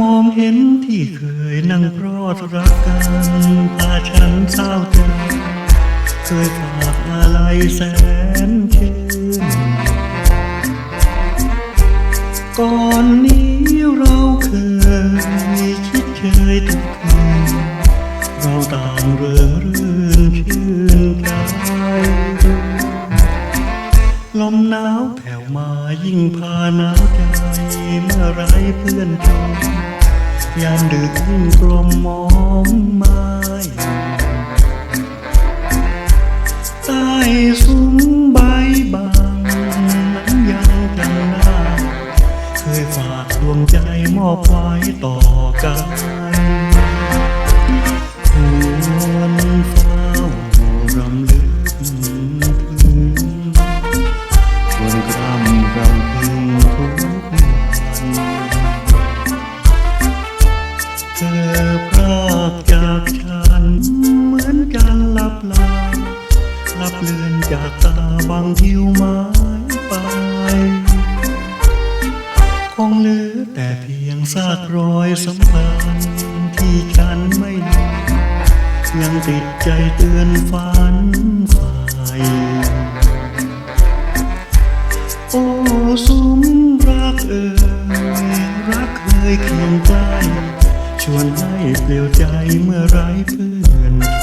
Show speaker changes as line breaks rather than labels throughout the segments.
มองเห็นที่เคยนั่งพรอดรักกันพาฉันเศร้าใจเคยฝากอะไรแสนชื่นก่อนนี้เราเคยคิดเคยทุกคืน ลมหนาวแผ่วมายิ่งพาหนาวใจ เมื่อไรเพื่อนจมยามดึกยิ่งกลมมองไม้ใต้ซุ้มใบบางนั้นยังจำได้เคยฝากดวงใจมอบไว้ต่อกัน กรำรำทุกเธอพรากจากฉัน เหมือนกันลับลาลับเลือนจากตาบางทิวไม้ไป คงเหลือแต่เพียงซากรอยสัมพันธ์ที่ฉันไม่ลืมยังติดใจเตือนฝันฝ่โอ้ สุมรักเอ่ยรักเคยเคียงใจ ชวนให้เปลี่ยวใจเมื่อไรเพื่อน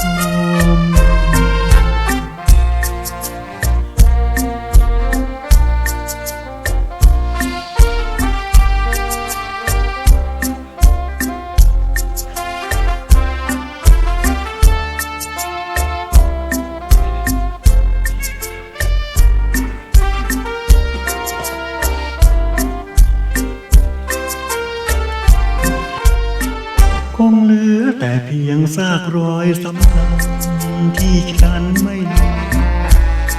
อแต่เพียงซากรอยสัมพันธ์ที่ฉันไม่ลืม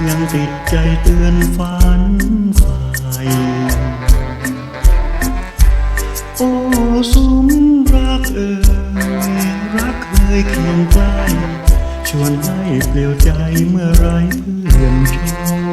ยังติดใจเตือนฝันฝ่โอ้สุมรักเอ่ยรักเคยเคียงใกล้ชวนให้เปลี่ยวใจเมื่อไรเพื่อนชม